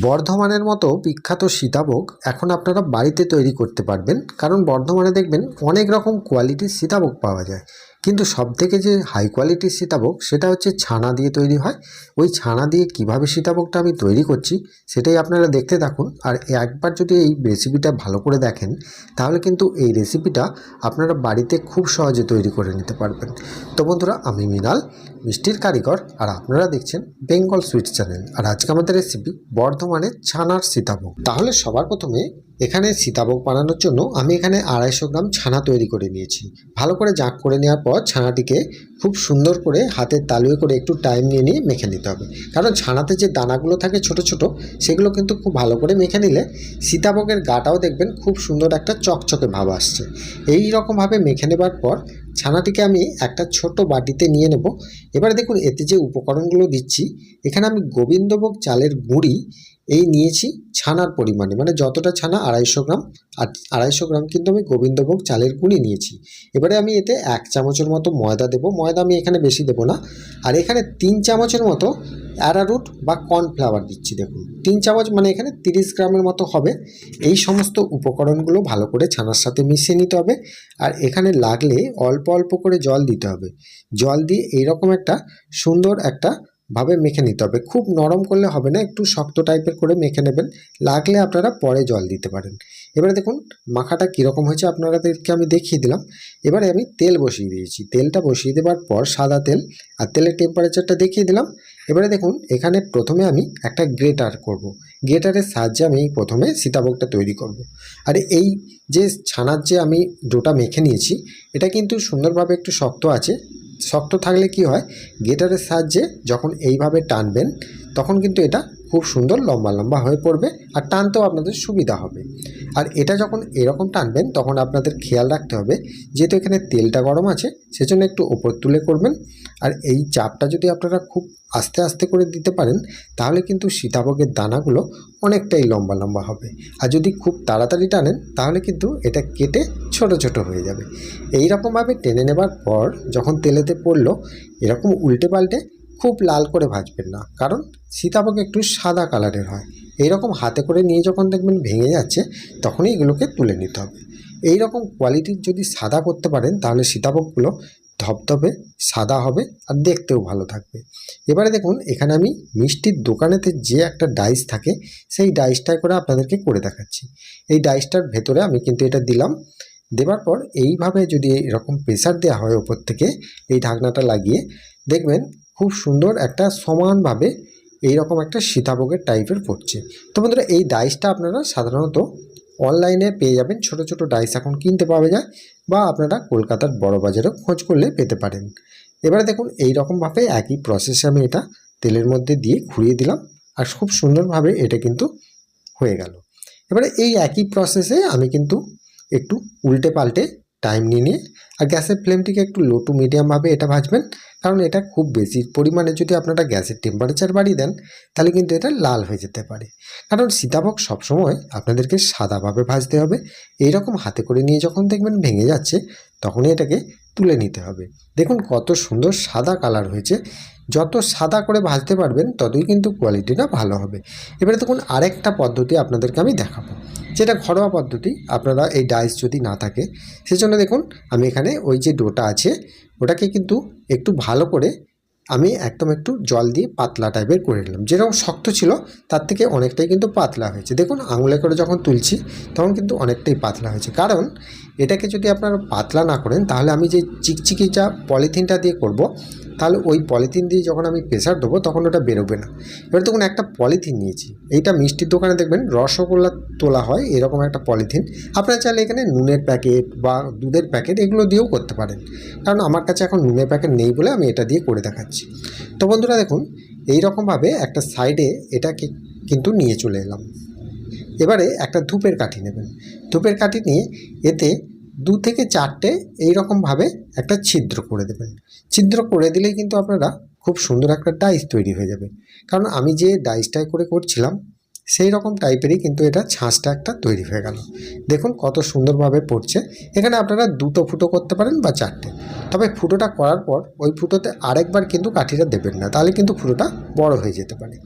বর্ধমানের মতো বিখ্যাত সীতাভোগ এখন আপনারা বাড়িতে তৈরি করতে পারবেন। কারণ বর্ধমানে দেখবেন অনেক রকম কোয়ালিটির সীতাভোগ পাওয়া যায়। কিন্তু সবথেকে যে হাই কোয়ালিটির সীতাভোগ সেটা হচ্ছে ছানা দিয়ে তৈরি হয়। ওই ছানা দিয়ে কীভাবে সীতাভোগটা আমি তৈরি করছি সেটাই আপনারা দেখতে থাকুন। আর একবার যদি এই রেসিপিটা ভালো করে দেখেন, তাহলে কিন্তু এই রেসিপিটা আপনারা বাড়িতে খুব সহজে তৈরি করে নিতে পারবেন। তো বন্ধুরা, আমি মৃণাল, মিষ্টির কারিগর, আর আপনারা দেখছেন বেঙ্গল সুইট চ্যানেল আর আজকে আমাদের রেসিপি বর্ধমানের ছানার সীতাভোগ। তাহলে সবার প্রথমে এখানে সীতাভোগ বানানোর জন্য আমি এখানে আড়াইশো গ্রাম ছানা তৈরি করে নিয়েছি। ভালো করে জাঁক করে নেওয়ার পর ছানাটিকে খুব সুন্দর করে হাতের তালুয়ে করে একটু টাইম নিয়ে নিয়ে মেখে নিতে হবে। কারণ ছানাতে যে দানাগুলো থাকে ছোট ছোট, সেগুলো কিন্তু খুব ভালো করে মেখে নিলে সীতাভোগের গাটাও দেখবেন খুব সুন্দর একটা চকচকে ভাব আসছে। এই রকমভাবে মেখে নেবার পর ছানাটিকে আমি একটা ছোট বাটিতে নিয়ে নেব। এবারে দেখুন, এতে যে উপকরণগুলো দিচ্ছি, এখানে আমি গোবিন্দভোগ চালের গুঁড়ি এই নিয়েছি ছানার পরিমাণে মানে যতটা ছানা, আড়াইশো গ্রাম, আর আড়াইশো গ্রাম কিন্তু আমি গোবিন্দভোগ চালের গুঁড়ি নিয়েছি। এবারে আমি এতে এক চামচের মতো ময়দা দেবো। ময়দা আমি এখানে বেশি দেবো না। আর এখানে তিন চামচের মতো অ্যারারুট বা কর্নফ্লাওয়ার দিচ্ছি, দেখুন। তিন চামচ মানে এখানে তিরিশ গ্রামের মতো হবে। এই সমস্ত উপকরণগুলো ভালো করে ছানার সাথে মিশিয়ে নিতে হবে আর এখানে লাগলে অল্প অল্প করে জল দিতে হবে। জল দিয়ে এইরকম একটা সুন্দর একটা ভাবে মেখে নিতে হবে। খুব নরম করলে হবে না, একটু শক্ত টাইপের করে মেখে নেবেন। লাগলে আপনারা পরে জল দিতে পারেন। এবারে দেখুন, মাখাটা কীরকম হয়েছে আপনাদেরকে আমি দেখিয়ে দিলাম। এবারে আমি তেল বসিয়ে দিয়েছি। তেলটা বসিয়ে দেওয়ার পর সাদা তেল আর তেলের টেম্পারেচারটা দেখিয়ে দিলাম। এবারে দেখুন, এখানে প্রথমে আমি একটা গ্রেটার করব। গ্রেটারের সাহায্যে আমি প্রথমে সীতাভোগটা তৈরি করব। আর এই যে ছানার যে আমি ডোটা মেখে নিয়েছি, এটা কিন্তু সুন্দরভাবে একটু শক্ত আছে শক্ত থাকলে কি হয় গেটারের সাহায্যে যখন এইভাবে টানবেন, তখন কিন্তু এটা খুব সুন্দর লম্বা লম্বা হয়ে পড়বে আর টানতেও আপনাদের সুবিধা হবে আর এটা যখন এরকম টানবেন, তখন আপনাদের খেয়াল রাখতে হবে যেহেতু এখানে তেলটা গরম আছে, সেজন্য একটু ওপর তুলে করবেন। আর এই চাপটা যদি আপনারা খুব আস্তে আস্তে করে দিতে পারেন, তাহলে কিন্তু সীতাভোগের দানাগুলো অনেকটাই লম্বা লম্বা হবে। আর যদি খুব তাড়াতাড়ি টানেন, তাহলে কিন্তু এটা কেটে ছোট ছোট হয়ে যাবে। এই রকমভাবে টেনে নেবার পর যখন তেলেতে পড়ল, এরকম উল্টে পাল্টে খুব লাল করে ভাজবেন না। কারণ সীতাভোগ একটু সাদা কালারের হয়। এইরকম হাতে করে নিয়ে যখন দেখবেন ভেঙে যাচ্ছে, তখনই এগুলোকে তুলে নিতে হবে। এই রকম কোয়ালিটির যদি সাদা করতে পারেন, তাহলে সীতাভোগগুলো ধপধপে সাদা হবে আর দেখতেও ভালো থাকবে। এবারে দেখুন, এখানে আমি মিষ্টির দোকানেতে যে একটা ডাইস থাকে, সেই ডাইসটায় করে আপনাদেরকে করে দেখাচ্ছি। এই ডাইসটার ভেতরে আমি কিন্তু এটা দিলাম। দেওয়ার পর এইভাবে যদি এরকম প্রেসার দেওয়া হয় ওপর থেকে, এই ঢাকনাটা লাগিয়ে, দেখবেন খুব সুন্দর একটা সমানভাবে এইরকম একটা সীতাভোগের টাইপের পড়ছে। তো বন্ধুরা, এই ডাইসটা আপনারা সাধারণত অনলাইনে পেয়ে যাবেন। ছোট ছোট ডাইস এখন কিনতে পাওয়া যায় বা আপনারা কলকাতার বড় বাজারেও খোঁজ করলে পেতে পারেন। এবারে দেখুন এই রকমভাবে একই প্রসেসে আমি এটা তেলের মধ্যে দিয়ে ঘুরিয়ে দিলাম আর খুব সুন্দরভাবে এটা কিন্তু হয়ে গেল। এবারে এই একই প্রসেসে আমি কিন্তু একটু উল্টে পাল্টে টাইম নিয়ে নিয়ে আর গ্যাসের ফ্লেমটিকে একটু লো টু মিডিয়ামভাবে এটা ভাজবেন। কারণ এটা খুব বেশি পরিমাণে যদি আপনারা গ্যাসের টেম্পারেচার বাড়িয়ে দেন, তাহলে কিন্তু এটা লাল হয়ে যেতে পারে। কারণ সীতাভোগ সবসময় আপনাদেরকে সাদাভাবে ভাজতে হবে। এইরকম হাতে করে নিয়ে যখন দেখবেন ভেঙে যাচ্ছে, তখনই এটাকে তুলে নিতে হবে। দেখুন কত সুন্দর সাদা কালার হয়েছে। যত সাদা করে ভাজতে পারবেন, ততই কিন্তু কোয়ালিটিটা ভালো হবে। এবারে দেখুন আরেকটা পদ্ধতি আপনাদেরকে আমি দেখাবো। যেটা ঘরোয়া পদ্ধতি, আপনারা এই ডাইস যদি না থাকে, সেজন্য দেখুন আমি এখানে ওই যে ডোটা আছে, ওটাকে কিন্তু একটু ভালো করে আমি একদম একটু জল দিয়ে পাতলা টাইপের করে নিলাম। যেরকম শক্ত ছিল, তার থেকে অনেকটাই কিন্তু পাতলা হয়েছে। দেখুন আঙুলে করে যখন তুলছি, তখন কিন্তু অনেকটাই পাতলা হয়েছে। কারণ এটাকে যদি আপনারা পাতলা না করেন, তাহলে আমি যে চিকচিকি যা পলিথিনটা দিয়ে করব তাহলে ওই পলিথিন দিয়ে যখন আমি প্রেসার দেবো, তখন ওটা বেরোবে না। এবার দেখুন, একটা পলিথিন নিয়েছি। এইটা মিষ্টির দোকানে দেখবেন, রসগোল্লা তোলা হয়, এরকম একটা পলিথিন। আপনারা চাইলে এখানে নুনের প্যাকেট বা দুধের প্যাকেট এগুলো দিয়েও করতে পারেন। কারণ আমার কাছে এখন নুনের প্যাকেট নেই বলে আমি এটা দিয়ে করে দেখাচ্ছি। তো বন্ধুরা দেখুন এই রকমভাবে একটা সাইডে এটাকে কিন্তু নিয়ে চলে এলাম। এবারে একটা ধূপের কাঠি নেবেন। ধূপের কাঠি নিয়ে এতে দু থেকে চারটে এইরকমভাবে একটা ছিদ্র করে দেবেন। ছিদ্র করে দিলেই কিন্তু আপনারা খুব সুন্দর একটা ডাইস তৈরি হয়ে যাবে। কারণ আমি যে ডাইসটাই করে করছিলাম সেই রকম টাইপেরই কিন্তু এটা ছাঁচটা একটা তৈরি হয়ে গেল। দেখুন কত সুন্দরভাবে পড়ছে। এখানে আপনারা দুটো ফুটো করতে পারেন বা চারটে। তবে ফুটোটা করার পর ওই ফুটোতে আরেকবার কিন্তু কাঠিটা দেবেন না, তাহলে কিন্তু ফুটোটা বড় হয়ে যেতে পারে।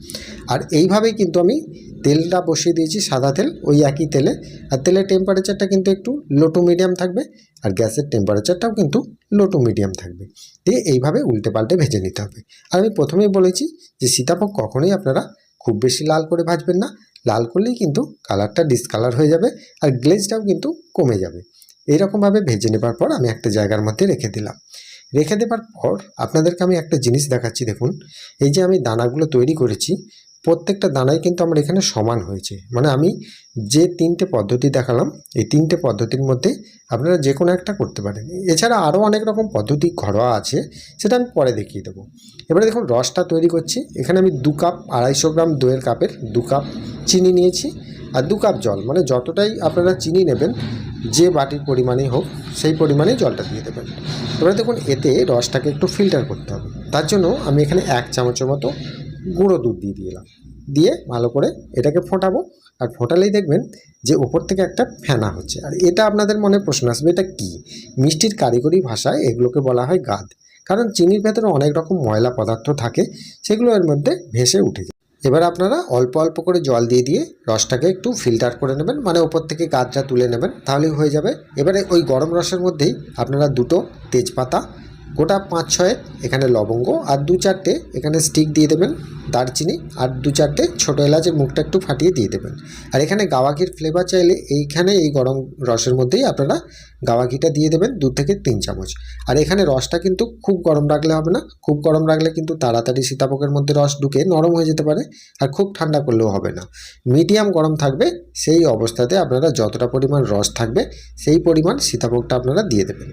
আর এইভাবেই কিন্তু আমি তেলটা বসিয়ে দিয়েছি, সাদা তেল, ওই একই তেলে। আর তেলের টেম্পারেচারটা কিন্তু একটু লো টু মিডিয়াম থাকবে, আর গ্যাসের টেম্পারেচারটাও কিন্তু লো টু মিডিয়াম থাকবে। দিয়ে এইভাবে উল্টে পাল্টে ভেজে নিতে হবে। আর আমি প্রথমেই বলেছি যে সীতাভোগ কখনোই আপনারা খুব বেশি লাল করে ভাজবেন না। লাল করলেই কিন্তু কালারটা ডিসকালার হয়ে যাবে আর গ্লেজটাও কিন্তু কমে যাবে। এইরকমভাবে ভেজে নেবার পর আমি একটা জায়গার মধ্যে রেখে দিলাম। রেখে দেবার পর আপনাদেরকে আমি একটা জিনিস দেখাচ্ছি, দেখুন। এই যে আমি দানাগুলো তৈরি করেছি প্রত্যেকটা দানাই কিন্তু আমার এখানে সমান হয়েছে। মানে আমি যে তিনটে পদ্ধতি দেখালাম, এই তিনটে পদ্ধতির মধ্যে আপনারা যে কোনো একটা করতে পারেন। এছাড়া আরও অনেক রকম পদ্ধতি ঘরোয়া আছে, সেটা আমি পরে দেখিয়ে দেবো। এবারে দেখুন, রসটা তৈরি করছি। এখানে আমি দু কাপ আড়াইশো গ্রাম দইয়ের কাপের দু কাপ চিনি নিয়েছি। আর দু কাপ জল মানে যতটাই আপনারা চিনি নেবেন, যে বাটির পরিমাণেই হোক, সেই পরিমাণেই জলটা দিয়ে দেবেন। এবারে দেখুন, এতে রসটাকে একটু ফিল্টার করতে হবে। তার জন্য আমি এখানে এক চামচের মতো গুঁড়ো দুধ দিয়ে দিলাম। দিয়ে ভালো করে এটাকে ফোটাবো। আর ফোটালেই দেখবেন যে ওপর থেকে একটা ফেনা হচ্ছে। আর এটা আপনাদের মনে প্রশ্ন আসবে, এটা কি? মিষ্টির কারিগরি ভাষায় এগুলোকে বলা হয় গাদ কারণ চিনির ভেতরে অনেক রকম ময়লা পদার্থ থাকে, সেগুলো এর মধ্যে ভেসে উঠে যায়। এবার আপনারা অল্প অল্প করে জল দিয়ে দিয়ে রসটাকে একটু ফিল্টার করে নেবেন মানে ওপর থেকে গাদটা তুলে নেবেন, তাহলেই হয়ে যাবে। এবারে ওই গরম রসের মধ্যেই আপনারা দুটো তেজপাতা গোটা পাঁচ ছয়েক এখানে লবঙ্গ আর দু চারটে এখানে স্টিক দিয়ে দেবেন, দারচিনি আর দু চারটে ছোটো এলাচের মুখটা একটু ফাটিয়ে দিয়ে দেবেন। আর এখানে গাওয়া ঘির ফ্লেভার চাইলে এইখানে এই গরম রসের মধ্যেই আপনারা গাওয়া ঘিটা দিয়ে দেবেন দু থেকে তিন চামচ। আর এখানে রসটা কিন্তু খুব গরম রাখলে হবে না, খুব গরম রাখলে কিন্তু তাড়াতাড়ি সীতাভোগের মধ্যে রস ঢুকে নরম হয়ে যেতে পারে আর খুব ঠান্ডা করলেও হবে না। মিডিয়াম গরম থাকবে, সেই অবস্থাতে আপনারা যতটা পরিমাণ রস থাকবে, সেই পরিমাণ সীতাভোগটা আপনারা দিয়ে দেবেন।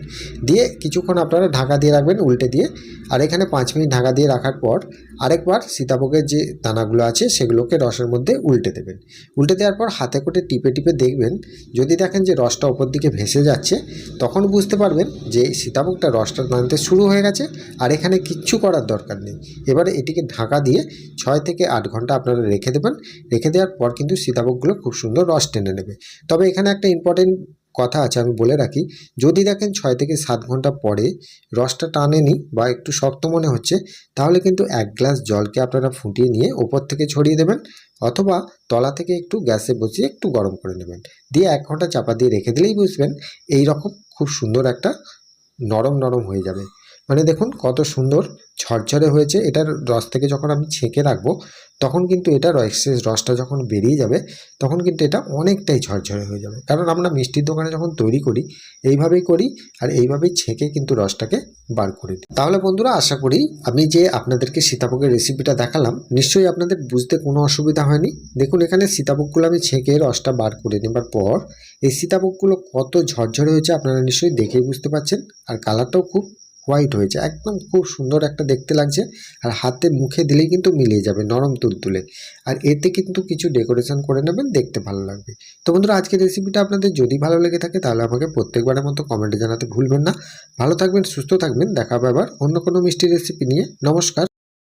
দিয়ে কিছুক্ষণ আপনারা ঢাকা দিয়ে রাখবেন উল্টে দিয়ে। আর এখানে পাঁচ মিনিট ঢাকা দিয়ে রাখার পর আরেকবার সীতাভোগের যে দানাগুলো আছে সেগুলোকে রসের মধ্যে উল্টে দেবেন। উল্টে দেওয়ার পর হাতে করে টিপে টিপে দেখবেন, যদি দেখেন যে রসটা ওপর দিকে ভেসে যাচ্ছে, তখন বুঝতে পারবেন যে সীতাভোগটা রসটা টানতে শুরু হয়ে গেছে আর এখানে কিচ্ছু করার দরকার নেই। এবারে এটিকে ঢাকা দিয়ে ছয় থেকে আট ঘণ্টা আপনারা রেখে দেবেন। রেখে দেওয়ার পর কিন্তু সীতাভোগগুলো খুব সুন্দর রস টেনে নেবে। তবে এখানে একটা ইম্পর্টেন্ট কথা আছে, আমি বলে রাখি। যদি দেখেন ছয় থেকে সাত ঘণ্টা পরে রসটা টানেনি বা একটু শক্ত মনে হচ্ছে, তাহলে কিন্তু এক গ্লাস জলকে আপনারা ফুটিয়ে নিয়ে ওপর থেকে ছড়িয়ে দেবেন অথবা তলা থেকে একটু গ্যাসে বসিয়ে একটু গরম করে নেবেন। দিয়ে এক ঘণ্টা চাপা দিয়ে রেখে দিলেই বুঝবেন এই রকম খুব সুন্দর একটা নরম নরম হয়ে যাবে। মানে দেখুন কত সুন্দর ঝরঝরে হয়েছে। এটার রস থেকে যখন আমি ছেঁকে রাখব, তখন কিন্তু এটার এক্সেস রসটা যখন বেরিয়ে যাবে, তখন কিন্তু এটা অনেকটাই ঝরঝরে হয়ে যাবে। কারণ আমরা মিষ্টির দোকানে যখন তৈরি করি, এইভাবেই করি আর এইভাবেই ছেঁকে কিন্তু রসটাকে বার করে দিই। তাহলে বন্ধুরা, আশা করি আমি যে আপনাদেরকে সীতাভোগের রেসিপিটা দেখালাম, নিশ্চয়ই আপনাদের বুঝতে কোনো অসুবিধা হয়নি। দেখুন, এখানে সীতাভোগগুলো আমি ছেঁকে রসটা বার করে নেবার পর, এই সীতাভোগগুলো কত ঝরঝরে হয়েছে আপনারা নিশ্চয়ই দেখেই বুঝতে পারছেন। আর কালারটাও খুব হোয়াইট হয়েছে একদম খুব সুন্দর একটা দেখতে লাগছে। আর হাতে মুখে দিলেই কিন্তু মিলিয়ে যাবে নরম তুলতুলে। আর এতে কিন্তু কিছু ডেকোরেশন করে নেবেন, দেখতে ভালো লাগবে। তো বন্ধুরা, আজকের রেসিপিটা আপনাদের যদি ভালো লেগে থাকে, তাহলে আমাকে প্রত্যেকবারের মতো কমেন্টে জানাতে ভুলবেন না। ভালো থাকবেন, সুস্থ থাকবেন। দেখা হবে আবার অন্য কোনো মিষ্টি রেসিপি নিয়ে। নমস্কার।